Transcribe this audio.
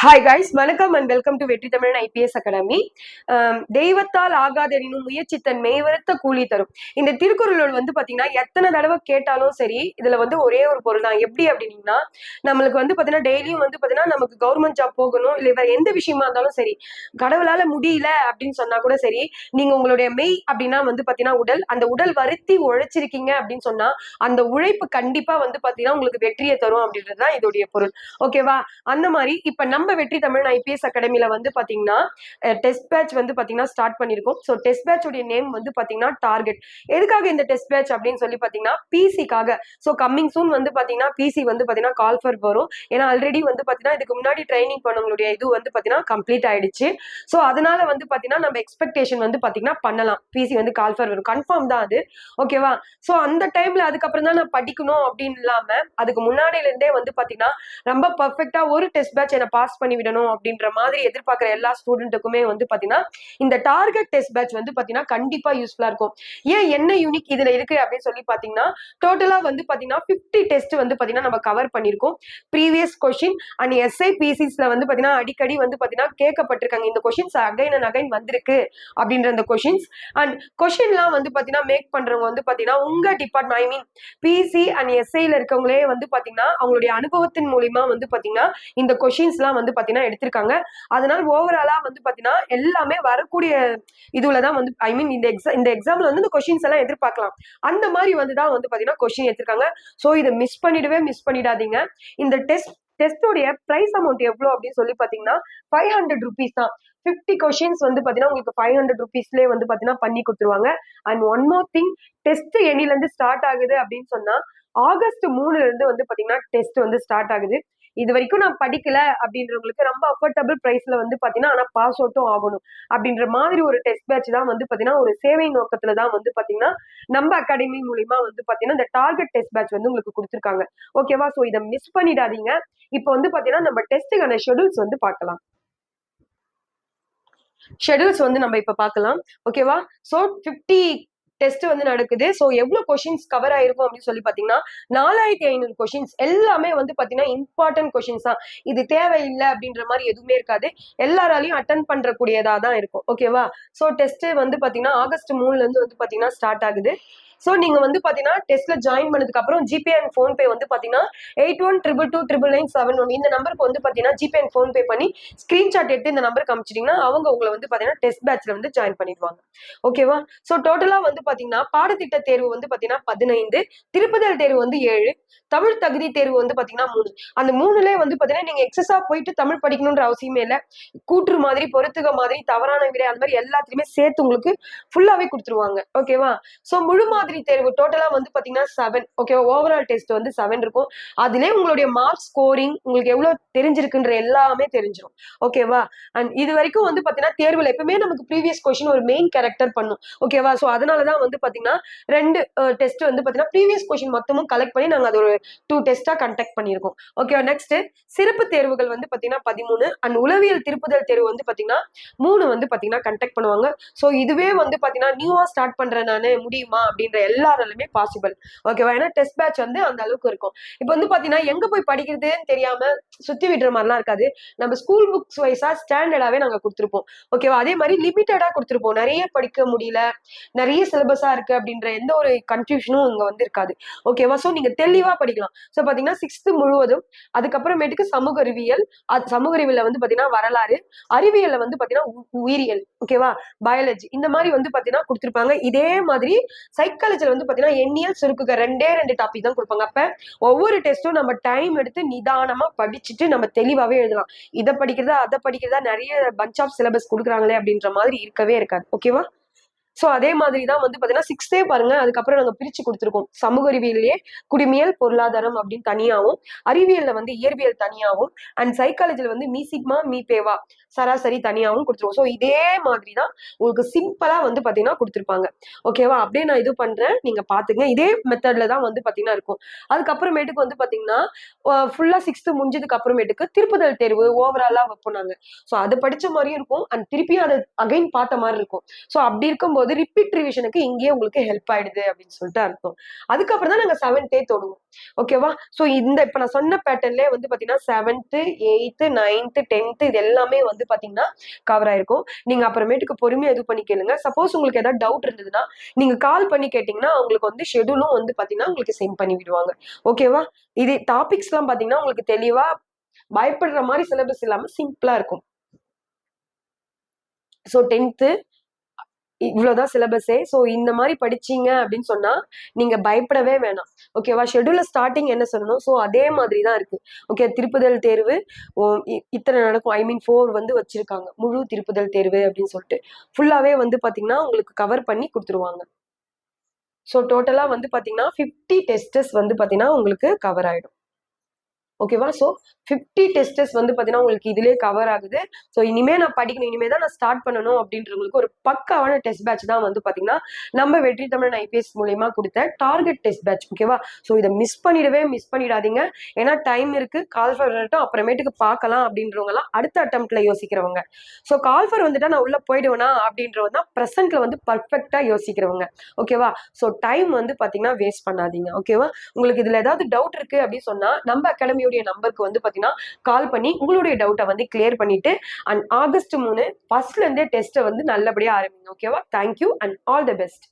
Hi guys வணக்கம் and welcome to Vetri Tamilan IPS academy. தெய்வத்தால் ஆகாதெனினும் முயற்சித்தன் தன் கூலி தரும். இந்த திருக்குறளோட வந்து பாத்தீங்கன்னா எத்தனை தடவை கேட்டாலும் சரி இதுல வந்து ஒரே ஒரு பொருள் தான். எப்படி அப்படின்னீங்கன்னா நம்மளுக்கு வந்து பாத்தீங்கன்னா டெய்லியும் வந்து பாத்தீங்கன்னா நமக்கு கவர்மெண்ட் ஜாப் போகணும் இல்லை வேற எந்த விஷயமா இருந்தாலும் சரி கடவுளால முடியல அப்படின்னு சொன்னா கூட சரி நீங்க உங்களுடைய மெய் அப்படின்னா வந்து பாத்தீங்கன்னா உடல். அந்த உடல் வருத்தி உழைச்சிருக்கீங்க அப்படின்னு சொன்னா அந்த உழைப்பு கண்டிப்பா வந்து பாத்தீங்கன்னா உங்களுக்கு வெற்றியை தரும் அப்படின்றது தான் இதோடைய பொருள். ஓகேவா அந்த மாதிரி இப்ப நம்ம வெற்றி தமிழ் ஐபிஎஸ் அகாடமில வந்து பாத்தீங்கன்னா டெஸ்ட் பேட்ச் வந்து பாத்தீங்கன்னா ஸ்டார்ட் பண்ணிருக்கோம் ஸோ டெஸ்ட் பேட்சுடைய நேம் வந்து பாத்தீங்கன்னா டார்கெட் எதுக்காக இந்த டெஸ்ட் பேட்ச் அப்படின்னு சொல்லி பாத்தீங்கன்னா பிசிக்காக ஸோ கம்மிங் சூன் வந்து பாத்தீங்கன்னா பிசி வந்து பாத்தீங்கன்னா கால் ஃபர் வரும். ஏன்னா ஆல்ரெடி வந்து பாத்தீங்கன்னா இதுக்கு முன்னாடி ட்ரைனிங் பண்ணவங்களுடைய இது வந்து பாத்தீங்கன்னா கம்ப்ளீட் ஆயிடுச்சு. ஸோ அதனால வந்து பாத்தீங்கன்னா நம்ம எக்ஸ்பெக்டேஷன் வந்து பாத்தீங்கன்னா பண்ணலாம். பிசி வந்து கால் ஃபர் வரும். கன்ஃபார்ம் தான் அது. ஓகேவா ஸோ அந்த டைம்ல அதுக்கப்புறம் தான் நான் படிக்கணும் அப்படின்னு இல்லாம அதுக்கு முன்னாடில இருந்தே வந்து பாத்தீங்கன்னா ரொம்ப பர்ஃபெக்டா ஒரு டெஸ்ட் பேட்ச் என்ன பாஸ் பண்ணி விடணும் அப்படின்ற மாதிரி எதிர்பார்க்குற எல்லா ஸ்டூடெண்ட்டுக்குமே வந்து பாத்தீங்கன்னா இந்த டார்கெட் டெஸ்ட் பேட்ச் வந்து பாத்தீங்கன்னா கண்டிப்பா யூஸ்ஃபுல்லாக இருக்கும். ஏன் என்ன யூனிக் இதுல இருக்கு அப்படின்னு சொல்லி பாத்தீங்கன்னா டோட்டலா வந்து பாத்தீங்கன்னா ஃபிஃப்டி டெஸ்ட் வந்து பார்த்தீங்கன்னா நம்ம கவர் பண்ணிருக்கோம் ப்ரீவியஸ் கொஷின் அண்ட் எஸ்ஐ பிசிஸில் வந்து பாத்தீங்கன்னா அடிக்கடி வந்து பார்த்தீங்கன்னா கேட்கப்பட்டிருக்காங்க. இந்த கொஷின்ஸ் அகைன் அண்ட் அகைன் வந்திருக்கு அப்படின்ற அந்த கொஷின்ஸ் அண்ட் கொஷின்லாம் வந்து பாத்தீங்கன்னா மேக் பண்றவங்க வந்து பாத்தீங்கன்னா உங்க department I mean PC and எஸ்ஐல இருக்கவங்களே வந்து பாத்தீங்கன்னா அவங்களுடைய அனுபவத்தின் மூலியமா வந்து பாத்தீங்கன்னா இந்த கொஷின்ஸ்லாம் வந்து பாத்தீங்கன்னா எடுத்திருக்காங்க. அதனால ஓவராலா வந்து பாத்தீங்கன்னா எல்லாமே வரக்கூடிய இதுல தான் வந்து ஐ மீன் இந்த எக்ஸாம் இந்த எக்ஸாம்ல வந்து இந்த கொஷின்ஸ் எல்லாம் எதிர்பார்க்கலாம். அந்த மாதிரி வந்து தான் வந்து பாத்தீங்கன்னா கொஷின் எடுத்திருக்காங்க. ஸோ இதை மிஸ் பண்ணிடவே மிஸ் பண்ணிடாதீங்க. இந்த டெஸ்ட் டெஸ்டோடைய ப்ரைஸ் அமௌண்ட் எவ்வளோ அப்படின்னு சொல்லி பார்த்தீங்கன்னா ஃபைவ் ஹண்ட்ரட் ருபீஸ் தான். ஃபிஃப்டி கொஷின்ஸ் வந்து பார்த்தீங்கன்னா உங்களுக்கு ஃபைவ் ஹண்ட்ரட் ருபீஸ்லேயே வந்து பார்த்தீங்கன்னா பண்ணி கொடுத்துருவாங்க. And one more thing test எண்ணிலேருந்து start ஆகுது அப்படின்னு சொன்னால் ஆகஸ்ட் மூணுலேருந்து வந்து பார்த்தீங்கன்னா டெஸ்ட் வந்து ஸ்டார்ட் ஆகுது. இது வரைக்கும் நான் படிக்கல அப்படின்றவங்களுக்கு ரொம்ப அஃபோர்டபுள் ப்ரைஸ்ல வந்து பார்த்தீங்கன்னா ஆனால் பாஸ் அவுட்டும் ஆகணும். அப்படின்ற மாதிரி ஒரு டெஸ்ட் பேட்ச் தான் வந்து பார்த்தீங்கன்னா ஒரு சேவை நோக்கத்துல தான் வந்து பார்த்தீங்கன்னா நம்ம அகாடமி மூலியமா வந்து பார்த்தீங்கன்னா இந்த டார்கெட் டெஸ்ட் பேட்ச் வந்து உங்களுக்கு கொடுத்துருக்காங்க. ஓகேவா ஸோ இதை மிஸ் பண்ணிடாதீங்க. இப்போ வந்து பார்த்தீங்கன்னா நம்ம டெஸ்ட்டுக்கான ஷெடியூல்ஸ் வந்து பார்க்கலாம். ஷெடியூல்ஸ் வந்து நம்ம இப்போ பார்க்கலாம். ஓகேவா ஸோ ஃபிஃப்டி டெஸ்ட் வந்து நடக்குது. ஸோ எவ்வளோ கொஷின்ஸ் கவர் ஆயிருக்கும் அப்படின்னு சொல்லி பார்த்தீங்கன்னா நாலாயிரத்தி ஐநூறு கொஷின்ஸ் எல்லாமே வந்து பார்த்தீங்கன்னா இம்பார்ட்டன்ட் கொஷின்ஸ் தான். இது தேவையில்லை அப்படின்ற மாதிரி எதுவுமே இருக்காது. எல்லாராலையும் அட்டன் பண்ணுறக்கூடியதாக தான் இருக்கும். ஓகேவா ஸோ டெஸ்ட் வந்து பார்த்தீங்கன்னா ஆகஸ்ட் மூணுலேருந்து வந்து பார்த்தீங்கன்னா ஸ்டார்ட் ஆகுது. ஸோ நீங்கள் வந்து பார்த்தீங்கன்னா டெஸ்ட்ல ஜாயின் பண்ணதுக்கு அப்புறம் ஜிபே அண்ட் ஃபோன்பே வந்து பார்த்தீங்கன்னா eight one triple two triple nine seven one இந்த நம்பருக்கு வந்து பார்த்தீங்கன்னா ஜிபே அண்ட் ஃபோன்பே பண்ணி ஸ்க்ரீன்ஷாட் எடுத்து இந்த நம்பருக்கு அமைச்சிட்டிங்கன்னா அவங்க உங்களை வந்து பார்த்தீங்கன்னா டெஸ்ட் பேட்ச்ல வந்து ஜாயின் பண்ணிடுவாங்க. ஓகேவா ஸோ டோட்டலாக வந்து பார்த்தீங்கன்னா பாடத்திட்ட தேர்வு வந்து பார்த்தீங்கன்னா பதினைந்து திருப்புதல் தேர்வு வந்து ஏழு தமிழ் தகுதி தேர்வு வந்து பார்த்தீங்கன்னா மூணு. அந்த மூணுலேயே வந்து பார்த்தீங்கன்னா நீங்கள் எக்ஸஸாக போயிட்டு தமிழ் படிக்கணுன்ற அவசியமே இல்லை. கூற்று மாதிரி பொருத்துக மாதிரி தவறான விடை அந்த மாதிரி எல்லாத்துலையுமே சேர்த்து உங்களுக்கு ஃபுல்லாகவே கொடுத்துருவாங்க. ஓகேவா ஸோ முழு மாதிரி தேர்வு டோட்டலாக வந்து பார்த்தீங்கன்னா செவன் ஓகேவா ஓவரால் டெஸ்ட் வந்து செவன் இருக்கும். அதிலே உங்களுடைய மார்க் ஸ்கோரிங் உங்களுக்கு எவ்வளோ தெரிஞ்சிருக்குன்ற எல்லாமே தெரிஞ்சிடும் ஓகேவா அண்ட் இது வரைக்கும் வந்து பார்த்தீங்கன்னா தேர்வில் எப்பவுமே நமக்கு ப்ரீவியஸ் கொஸ்டின் ஒரு மெயின் கேரக்டர் பண்ணும். ஓகேவா ஸோ அதனால தான் வந்து பார்த்தீங்கன்னா ரெண்டு டெஸ்ட் வந்து பார்த்தீங்கன்னா ப்ரீவியஸ் கொஸ்டின் மொத்தமும் கலெக்ட் பண்ணி நாங்கள் அது ஒரு டூ டெஸ்ட்டாக கண்டக்ட் பண்ணியிருக்கோம். ஓகேவா நெக்ஸ்ட் சிறப்பு தேர்வுகள் வந்து பார்த்தீங்கன்னா பதிமூணு. அண்ட் உளவியல் திருப்புதல் தேர்வு வந்து பார்த்தீங்கன்னா மூணு வந்து பார்த்தீங்கன்னா கண்டக்ட் பண்ணுவாங்க. ஸோ இதுவே வந்து பார்த்தீங்கன்னா நியூவாக ஸ்டார்ட் பண்ணுறேன் நான் முடியுமா? அப்படின்ற எல்லாராலுமே பாசிபிள் ஓகேவா ஏன்னா டெஸ்ட் பேட்ச் வந்து அந்த அளவுக்கு இருக்கும். இப்போ வந்து பார்த்தீங்கன்னா எங்கே போய் படிக்கிறதுன்னு தெரியாம சுற்றி விடுற மாதிரிலாம் இருக்காது. நம்ம ஸ்கூல் புக்ஸ் வைஸாக ஸ்டாண்டர்டாகவே நாங்கள் கொடுத்துருப்போம். ஓகேவா அதே மாதிரி லிமிட்டடாக கொடுத்துருப்போம். நிறைய படிக்க முடியல. நிறைய சிலபஸாக இருக்கு அப்படின்ற எந்த ஒரு கன்ஃபியூஷனும் இங்கே வந்து இருக்காது. ஓகேவா ஸோ நீங்கள் தெளிவாக படிக்கலாம். ஸோ பார்த்தீங்கன்னா சிக்ஸ்த்து முழுவதும் அதுக்கப்புறமேட்டுக்கு சமூக அறிவியல் அது சமூக அறிவியல்ல வந்து பார்த்தீங்கன்னா வரலாறு அறிவியல்ல வந்து பார்த்தீங்கன்னா உயிரியல். ஓகேவா பயாலஜி இந்த மாதிரி வந்து பார்த்தீங்கன்னா கொடுத்துருப்பாங்க. இதே மாதிரி சைக்காலஜியில் வந்து பார்த்தீங்கன்னா எண்ணியல் சுருக்குக ரெண்டே ரெண்டு டாபிக் தான் கொடுப்பாங்க. அப்போ ஒவ்வொரு டெஸ்ட்டும் நம்ம டைம் எடுத்து நிதானமாக படிச்சுட்டு நம்ம தெளிவாகவே எழுதலாம். இதை படிக்கிறதா அதை படிக்கிறதா நிறைய பஞ்ச் ஆஃப் சிலபஸ் கொடுக்குறாங்களே அப்படின்ற மாதிரி இருக்கவே இருக்காது. ஓகேவா ஸோ அதே மாதிரி தான் வந்து பார்த்தீங்கன்னா சிக்ஸ்த்தே பாருங்க அதுக்கப்புறம் நாங்கள் பிரித்து கொடுத்துருக்கோம். சமூக அறிவியல்லையே குடிமியல் பொருளாதாரம் அப்படின்னு தனியாகவும் அறிவியலில் வந்து இயற்பியல் தனியாகவும் அண்ட் சைக்காலஜியில் வந்து மீசிக்மா மீபேவா சராசரி தனியாகவும் கொடுத்துருவோம் ஸோ இதே மாதிரி தான் உங்களுக்கு சிம்பிளாக வந்து பார்த்தீங்கன்னா கொடுத்துருப்பாங்க. ஓகேவா அப்படியே நான் இது பண்ணுறேன் நீங்கள் பார்த்துங்க இதே மெத்தடில் தான் வந்து பார்த்தீங்கன்னா இருக்கும். அதுக்கப்புறமேட்டுக்கு வந்து பார்த்தீங்கன்னா ஃபுல்லாக சிக்ஸ்த்து முடிஞ்சதுக்கு அப்புறமேட்டுக்கு திருப்புதல் தேர்வு ஓவராலாக வைப்போம் நாங்கள் ஸோ அது படித்த மாதிரியும் இருக்கும். அண்ட் திருப்பியும் அதை அகைன் பார்த்த மாதிரி இருக்கும். ஸோ அப்படி இருக்கும்போது போது ரிப்பீட் ரிவிஷனுக்கு இங்கேயே உங்களுக்கு ஹெல்ப் ஆயிடுது அப்படின்னு சொல்லிட்டு அர்த்தம். அதுக்கப்புறம் தான் நாங்க செவன்த்தே தொடுவோம். ஓகேவா ஸோ இந்த இப்ப நான் சொன்ன பேட்டர்ன்லேயே வந்து பாத்தீங்கன்னா செவன்த்து எயித்து நைன்த்து டென்த்து இது எல்லாமே வந்து பாத்தீங்கன்னா கவர் ஆயிருக்கும். நீங்க அப்புறமேட்டுக்கு பொறுமையா இது பண்ணி கேளுங்க. சப்போஸ் உங்களுக்கு ஏதாவது டவுட் இருந்ததுன்னா நீங்க கால் பண்ணி கேட்டீங்கன்னா உங்களுக்கு வந்து ஷெடியூலும் வந்து பாத்தீங்கன்னா உங்களுக்கு சென்ட் பண்ணி விடுவாங்க. ஓகேவா இது டாபிக்ஸ் எல்லாம் பாத்தீங்கன்னா உங்களுக்கு தெளிவா பயப்படுற மாதிரி சிலபஸ் இல்லாம சிம்பிளா இருக்கும். ஸோ டென்த்து இவ்வளோதான் சிலபஸே ஸோ இந்த மாதிரி படிச்சீங்க அப்படின்னு சொன்னா நீங்க பயப்படவே வேணாம். ஓகேவா ஷெடியூல ஸ்டார்டிங் என்ன சொல்லணும்? ஸோ அதே மாதிரி தான் இருக்கு. ஓகே திருப்புதல் தேர்வு இத்தனை நடக்கும். ஐ மீன் ஃபோர் வந்து வச்சிருக்காங்க. முழு திருப்புதல் தேர்வு அப்படின்னு சொல்லிட்டு. ஃபுல்லாவே வந்து பாத்தீங்கன்னா உங்களுக்கு கவர் பண்ணி கொடுத்துருவாங்க. ஸோ டோட்டலாக வந்து பார்த்தீங்கன்னா ஃபிஃப்டி டெஸ்டஸ் வந்து பார்த்தீங்கன்னா உங்களுக்கு கவர் ஆகிடும் ஓகேவா ஸோ ஃபிஃப்டி டெஸ்டஸ் வந்து பார்த்தீங்கன்னா உங்களுக்கு இதிலே கவர் ஆகுது. ஸோ இனிமே நான் படிக்கணும். இனிமே தான் நான் ஸ்டார்ட் பண்ணணும் அப்படின்றவங்களுக்கு ஒரு பக்காவான டெஸ்ட் பேட்ச் தான் வந்து பார்த்தீங்கன்னா நம்ம வெற்றி தமிழன் ஐபிஎஸ் மூலயமா கொடுத்த டார்கெட் டெஸ்ட் பேட்ச் ஓகேவா ஸோ இதை மிஸ் பண்ணிடவே மிஸ் பண்ணிடாதீங்க. ஏன்னா டைம் இருக்கு. கால்ஃபர் வரட்டும். அப்புறமேட்டுக்கு பார்க்கலாம் அப்படின்றவங்கலாம் அடுத்த அட்டம்ப்ட்ல யோசிக்கிறவங்க. ஸோ கால்ஃபர் வந்துட்டா நான் உள்ள போயிடுவேனா அப்படின்றவங்க தான் ப்ரெசென்ட்ல வந்து பர்ஃபெக்டா யோசிக்கிறவங்க. ஓகேவா ஸோ டைம் வந்து பார்த்தீங்கன்னா வேஸ்ட் பண்ணாதீங்க. ஓகேவா உங்களுக்கு இதுல ஏதாவது டவுட் இருக்கு அப்படின்னு சொன்னா நம்ம அகாடமியுடைய நம்பருக்கு வந்து பாத்தீங்கன்னா கால் பண்ணி உங்களுடைய டவுட்டை வந்து கிளியர் பண்ணிட்டு அண்ட் ஆகஸ்ட் மூணு ஃபர்ஸ்ட்ல இருந்தே டெஸ்ட்டை வந்து நல்லபடியா ஆரம்பிங்க ஓகேவா thank you and all the best